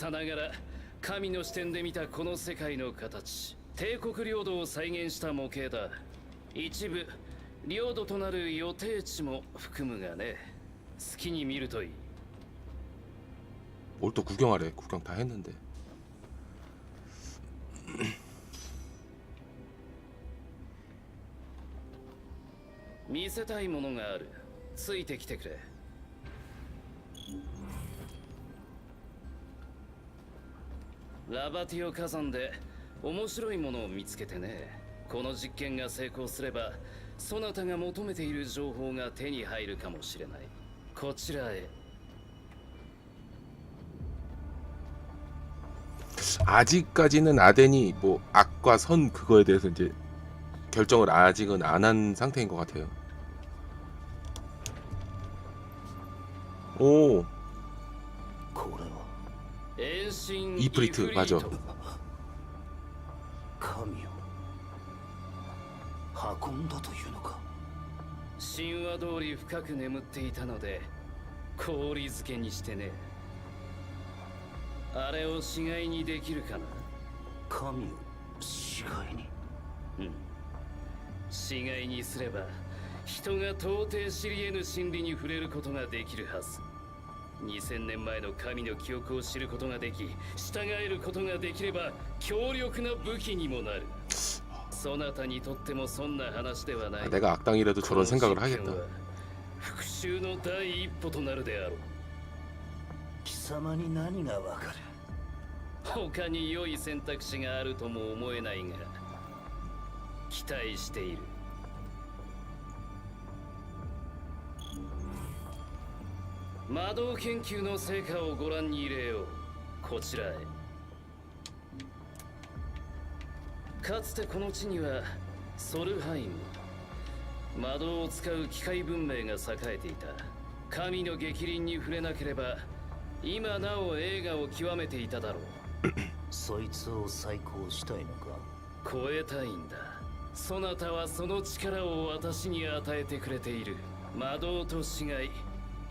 さながら神の視点で見たこの世界の形帝国領土を再現した模型だ一部領土となる予定地も含むがね好きに見るといい 뭘 또 구경하래 구경 다 했는데 見せたいものがあるついてきてくれ ラバティオ火山で面白いものを見つけてねこの実験が成功すればそなたが求めている情報が手に入るかもしれないこちらへ 아직까지는 아덴이 뭐 악과 선 그거에 대해서 이제 결정을 아직은 안 한 상태인 것 같아요. 오 これは 遠心イプリト맞 아. 神を運んだというのか神話通り深く眠っていたので氷漬けにしてねあれを死骸にできるかな神を死骸にうん死骸にすれば人が到底知り得ぬ真理に触れることができるはず2000年前の神の記憶を知ることができ従えることができれば強力な武器にもなるそなたにとってもそんな話ではない 아, 내가 악당이라도 저런 생각을 この実験 하겠다. は復讐の第一歩となるであろう貴様に何がわかる他に良い選択肢があるとも思えないが期待している 魔導研究の成果をご覧に入れよう。こちらへ。かつてこの地にはソルハイム魔導を使う機械文明が栄えていた。神の逆鱗に触れなければ今なお映画を極めていただろう。そいつを再興したいのか？超えたいんだ。そなたはその力を私に与えてくれている。魔導と死骸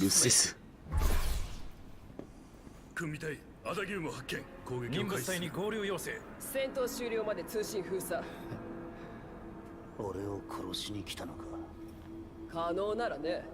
ルセス組隊アダギウム発見。攻撃任務隊に合流要請戦闘終了まで通信封鎖。俺を殺しに来たのか。可能ならね。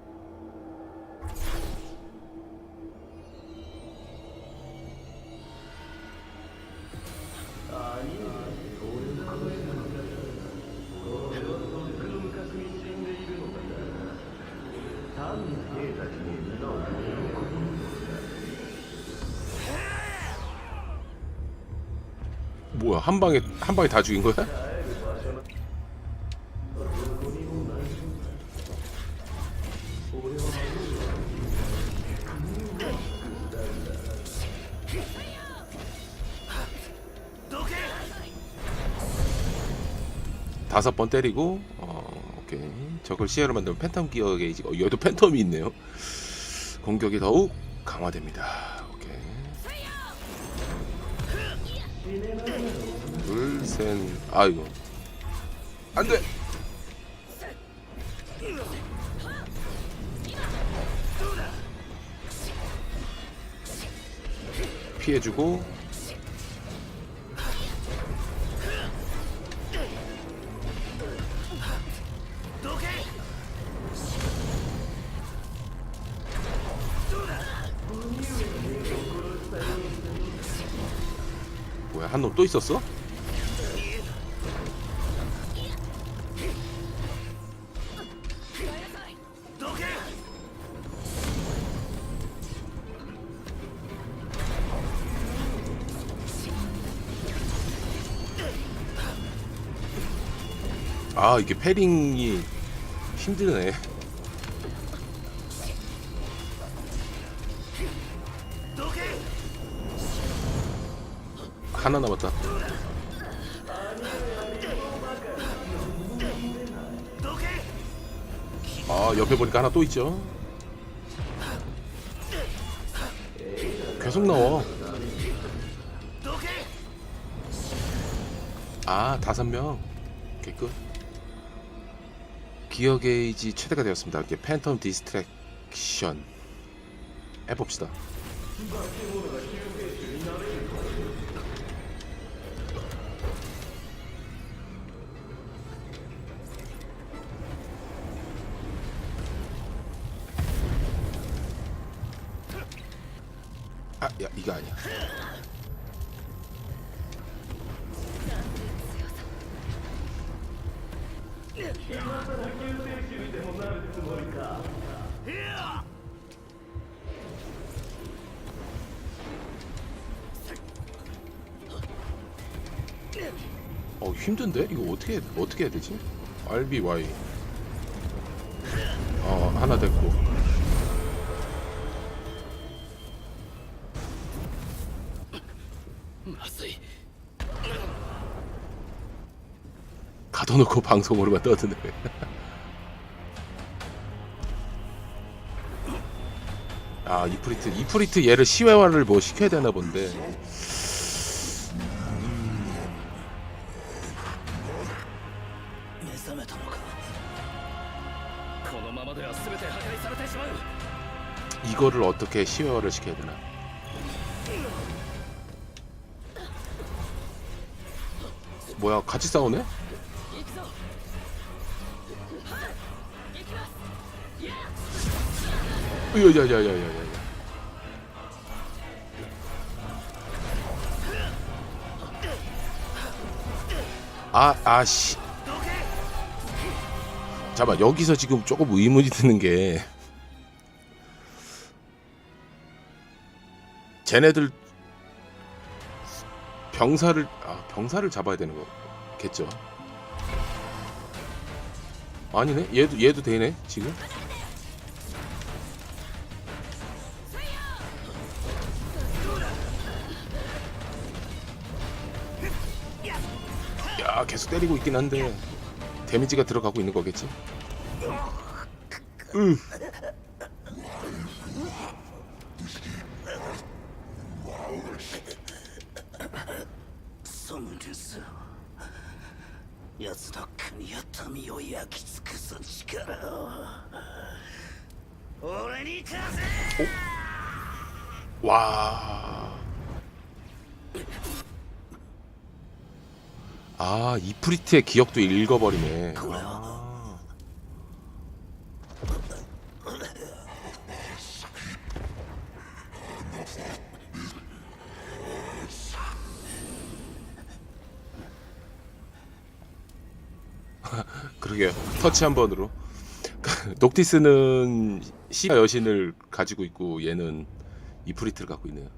한 방에 한 방에 다 죽인 거야? 다섯 번 때리고 어 오케이. 적을 시야로 만들면 팬텀 기어 게이지 어 얘도 팬텀이 있네요. 공격이 더욱 강화됩니다 둘셋 아이고. 안돼! 피해주고. 뭐야 한 놈 또 있었어? 아 이게 패링이 힘드네 하나 남았다. 아 옆에 보니까 하나 또 있죠. 계속 나와. 아 다섯 명. 오케이 끝. 기어 게이지 최대가 되었습니다. 이게 팬텀 디스트랙션 해봅시다. 아, 야 이거 아니야. 힘든데? 이거 어떻게 어떻게 해야 되지? RBY 어 아, 하나 됐고. 가둬놓고 방송으로만 떠드네. 아 이프리트 이프리트 얘를 시외화를 뭐 시켜야 되나 본데. 이거를 어떻게 시어를 시켜야 되나? 뭐야 같이 싸우네? 야야야야야야 아 아씨 잠깐 여기서 지금 조금 의문이 드는 게 쟤네들 병사를 아 병사를 잡아야 되는 거겠죠? 아니네 얘도 얘도 되네 지금. 야 계속 때리고 있긴 한데 데미지가 들어가고 있는 거겠지? 으. 이프리트의 기억도 읽어버리네. 아. 그러게요. 터치 한 번으로. 녹티스는 시아 여신을 가지고 있고 얘는 이프리트를 갖고 있네요.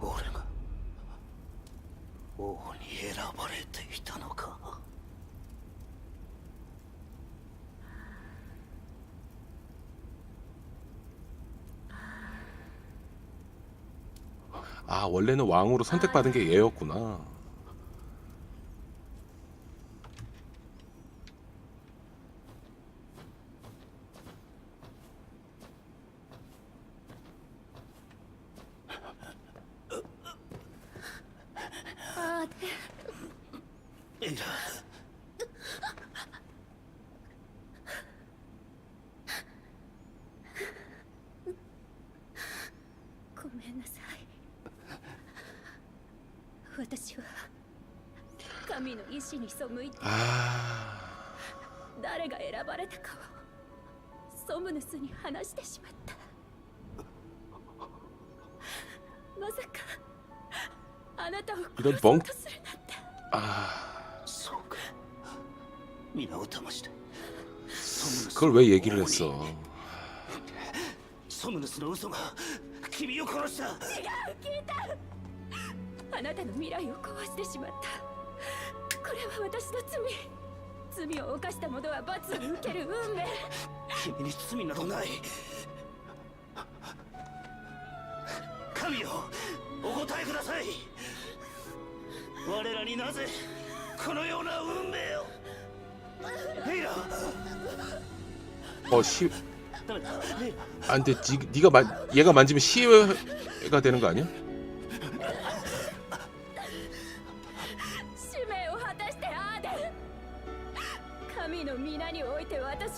俺が 원래는 왕으로 선택받은 게 얘였구나. 私は神の意志に背いて 아 誰が選ばれたかをソムヌスに話してしまったまさかあなたを殺이런 そう 멍 とするなんて 아, そうか皆を騙してソムヌス 그걸 왜 얘기를 했어? ソムヌスの嘘が君を殺した違う聞いた あなたの未来を壊してしまったこれは私の罪罪を犯した者は罰を受ける運命君に罪などない神よお答えください 我らになぜこのような運命をレイラ 어 시. ダメだレイラ 아 근데 지, 네가 만 얘가 만지면 시해가 되는 거 아니야? おいて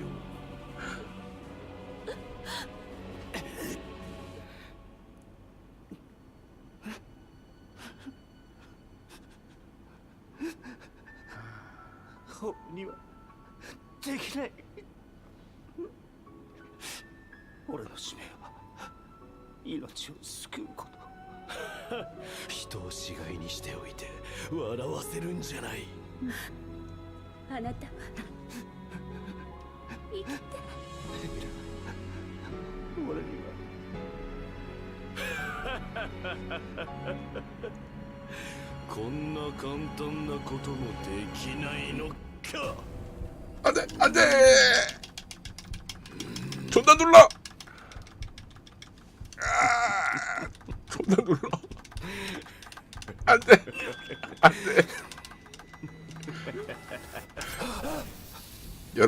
こんな簡単なこともできないのか 안돼 안돼. 존나 눌러. 아, 존나 눌러. 안돼 안돼.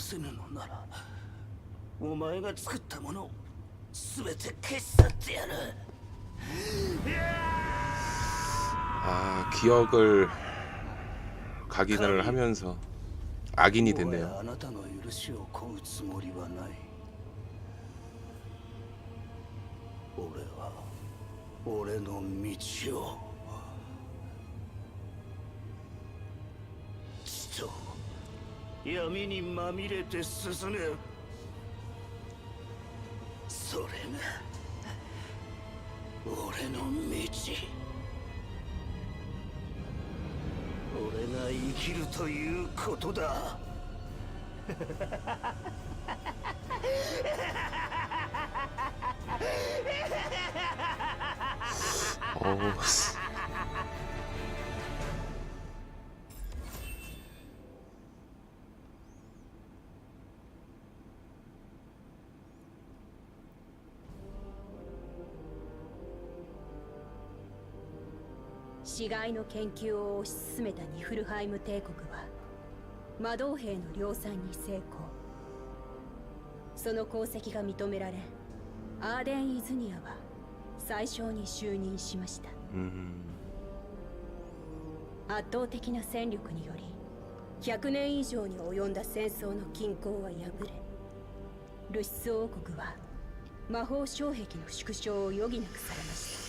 せぬのならお前が作ったものを全て消し去ってやる 아 기억을 각인을 하면서 악인이 もは 됐네요. やあなたの許しを請うつもりはない俺は俺の道を 闇にまみれて進む。それが俺の道。俺が生きるということだ。어 死骸の研究を推し進めたニフルハイム帝国は魔導兵の量産に成功。その功績が認められアーデン・イズニアは最小に就任しました,圧倒的な戦力により100年以上に及んだ戦争の均衡は破れルシス王国は魔法障壁の縮小を余儀なくされました。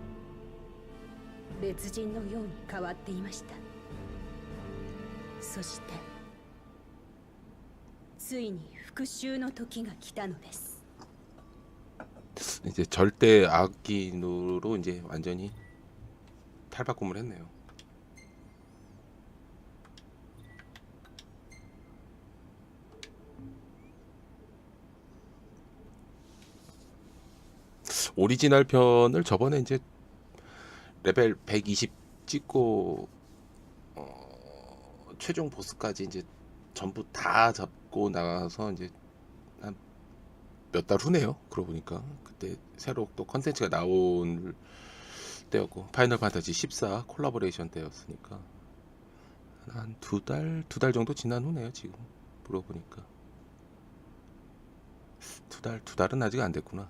別人のように変わっていましたそしてついに復讐の時が来たのです 이제 절대 악인으로 이제 완전히 탈바꿈을 했네요. 오리지널 편을 저번에 이제 레벨 120 찍고 어, 최종 보스까지 이제 전부 다 잡고 나가서 이제 한 몇 달 후네요. 그러고 보니까 그때 새로 또 컨텐츠가 나온 때였고 파이널 판타지 14 콜라보레이션 때였으니까 한 두 달 두 달 정도 지난 후네요. 지금 물어보니까 두 달 두 달은 아직 안 됐구나.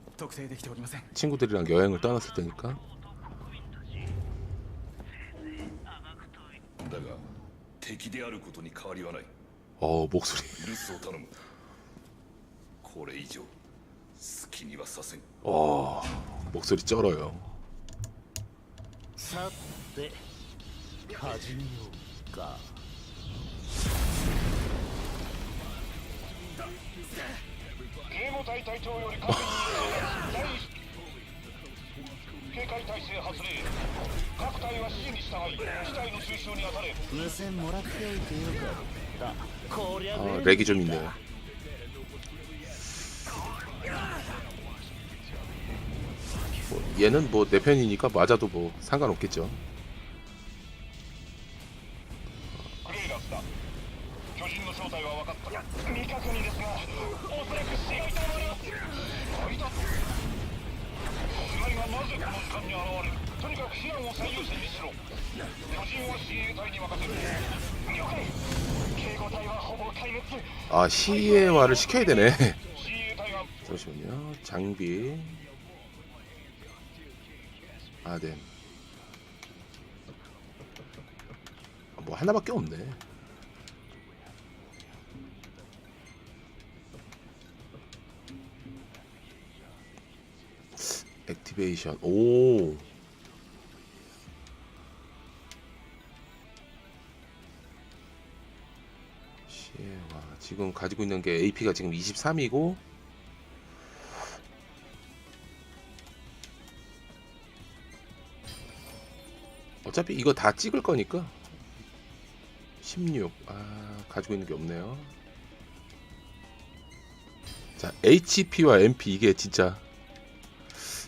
친구들이랑 여행을 떠났을 때니까. 어 목소리. 어 목소리 쩔어요. 가진이까. 警護隊隊長より確認警戒態勢発令各隊は指示に従い事態の収拾に当たれ無線もらっておいてよかったこりゃ 어, 便利 렉이 좀 있네요. 뭐, 얘는 뭐 내 편이니까 맞아도 뭐 상관없겠죠. クレイラスだ巨人の正体は分かった未確認です なぜこの時間に現れるとにかく避難を最優先にしろ巨人は親衛隊に任せる了解警護隊はほぼ壊滅 아 시예화를 시켜야 되네. 親衛隊は 잠시만요. 장비. 아덴. 아, 뭐 하나밖에 없네. 액티베이션. 오. 시에와 지금 가지고 있는 게 AP가 지금 23이고 어차피 이거 다 찍을 거니까 16. 아, 가지고 있는 게 없네요. 자, HP와 MP 이게 진짜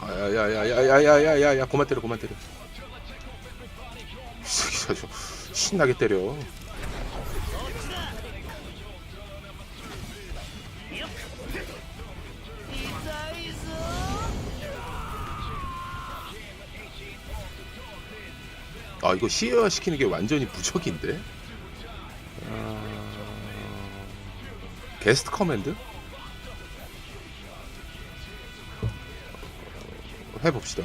아야야야야야야야야야 고만 때려 고만 때려. 이 새끼 신나게 때려. 아 이거 시혜화 시키는 게 완전히 무적인데? 아... 게스트 커맨드? 해봅시다.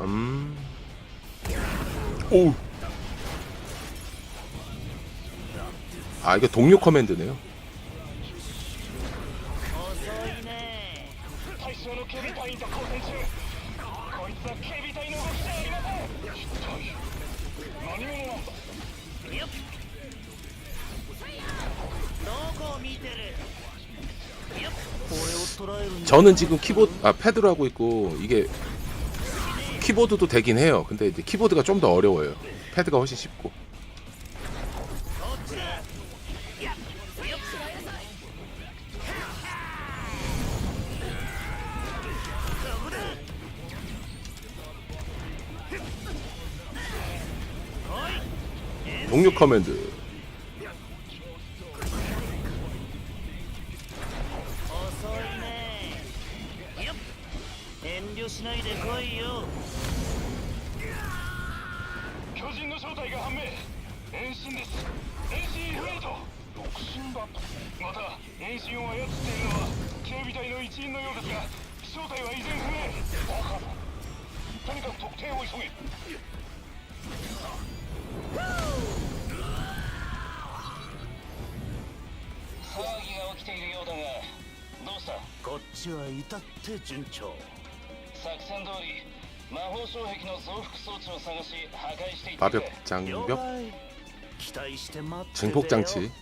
음. 오. 아 이게 동료 커맨드네요. 저는 지금 키보드 아 패드로 하고 있고 이게 키보드도 되긴 해요. 근데 이제 키보드가 좀 더 어려워요. 패드가 훨씬 쉽고. 동료 커맨드 장벽? 증폭 장치.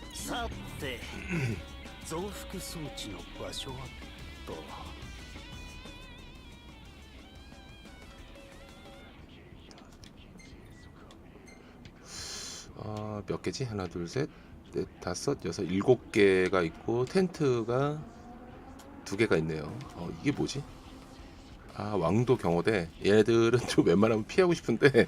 어, 몇 개지? 하나 둘셋 넷, 다섯 여섯 일곱 개가 있고 텐트가 두 개가 있네요. 어, 이게 뭐지? 아 왕도 경호대. 얘네들은 좀 웬만하면 피하고 싶은데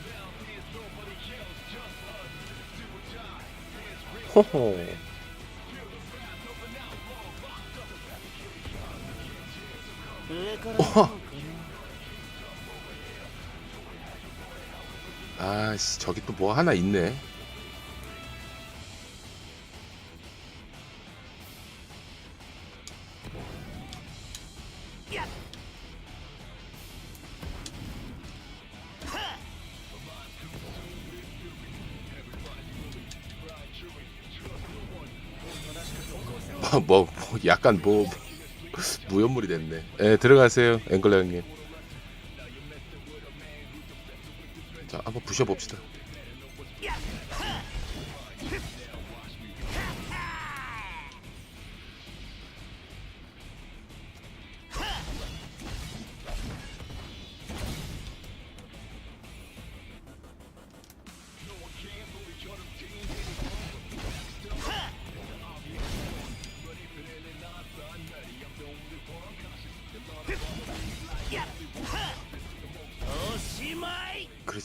호호 우와. 아씨 저기 또 뭐 하나 있네 약간 뭐 무연물이 됐네. 예, 들어가세요, 앵글러 형님. 자, 한번 부셔봅시다.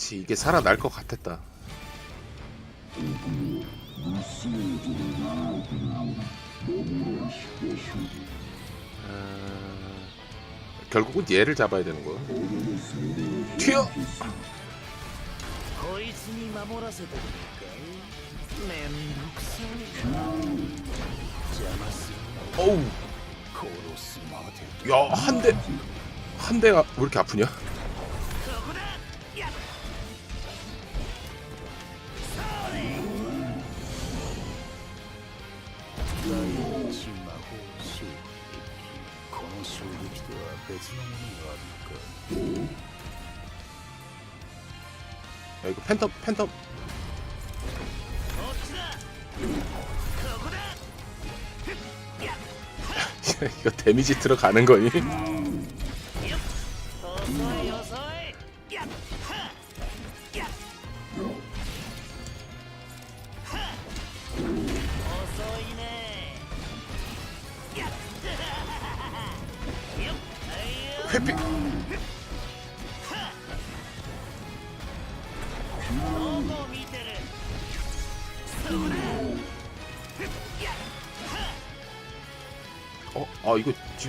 그렇지, 이게 살아날 것 같았다. 아, 결국은 얘를 잡아야 되는 거야. 튀어! こいつに守らせてくれるかいめんどくさい邪魔する 어우, 殺すまで 야, 한 대, 한 대가 왜 이렇게 아프냐? 야 이거 팬텀 팬텀 이거 데미지 들어가는 거니?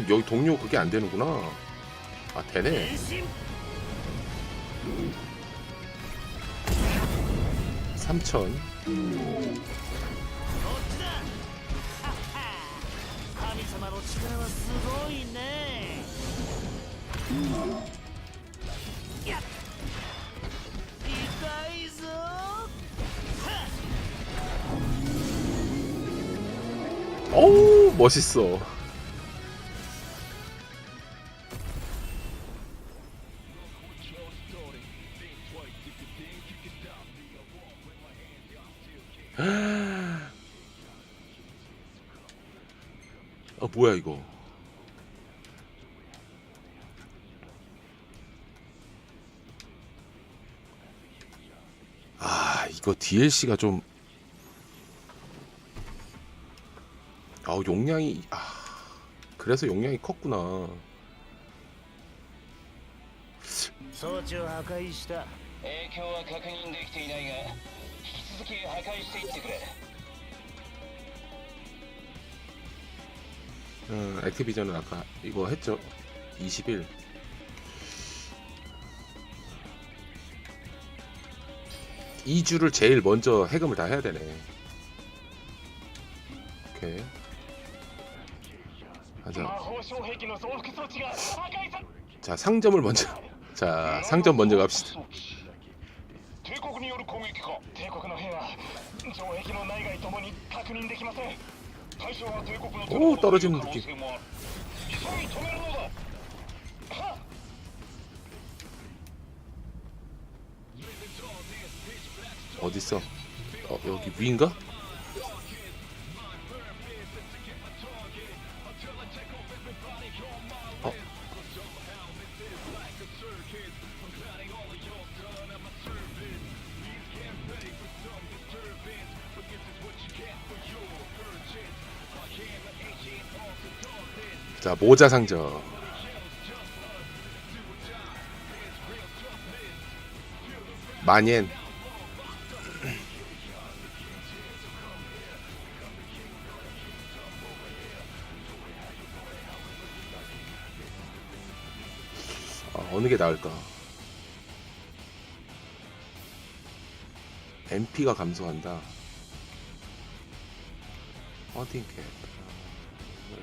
여기 동료 그게 안 되는구나. 아 되네. 삼천. 어우 멋있어. 그 DLC가 좀 아, 용량이 아 그래서 용량이 컸구나. 装置を破壊した影響は確認できていないが引き続き破壊していってくれ 음, 액티비전은 아까 이거 했죠. 21. 2주를 제일 먼저 해금을 다 해야 되네. 오케이. 가자. 자, 상점을 먼저. 자, 상점 먼저 갑시다. 오, 떨어지는 느낌. 어딨어? 어, 여기 위인가? 어. 자, 모자 상점. 만엔 아, 나을까? MP가 감소한다. 캡.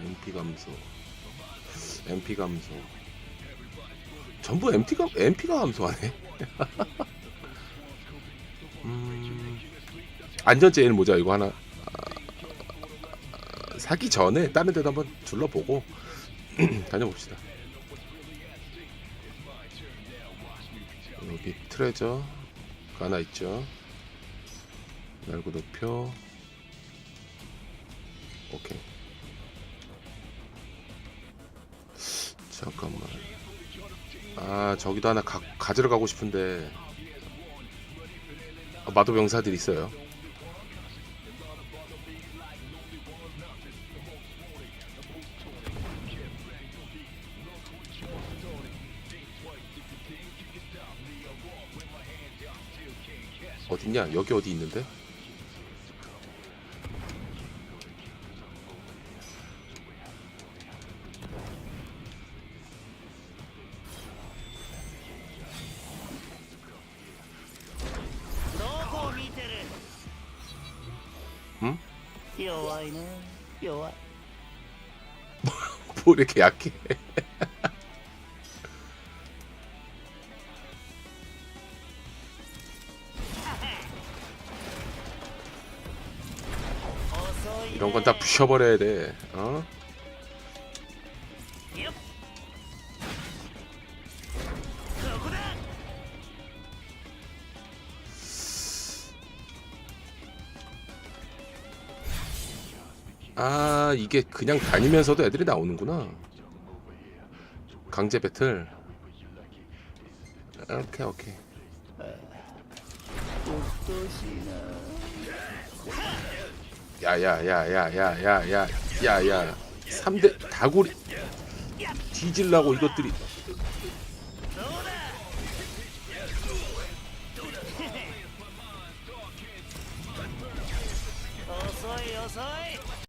MP 감소. MP 감소. 전부 MP가 MP가 감소하네. 음, 안전제일 모자 이거 하나 아, 사기 전에 다른 데도 한번 둘러보고 다녀봅시다. 여기 트레저가 하나 있죠. 날고 높여. 오케이. 잠깐만. 아 저기도 하나 가, 가지러 가고 싶은데 아, 마도병사들 있어요. 여기 어디 있는데? 뭐 이렇게 약해? 이런 건 다 부셔버려야 돼. 어? 아 이게 그냥 다니면서도 애들이 나오는구나 강제 배틀 오케이 오케이 어, 야야야야야야야야야 3대 다구리 뒤질라고 이것들이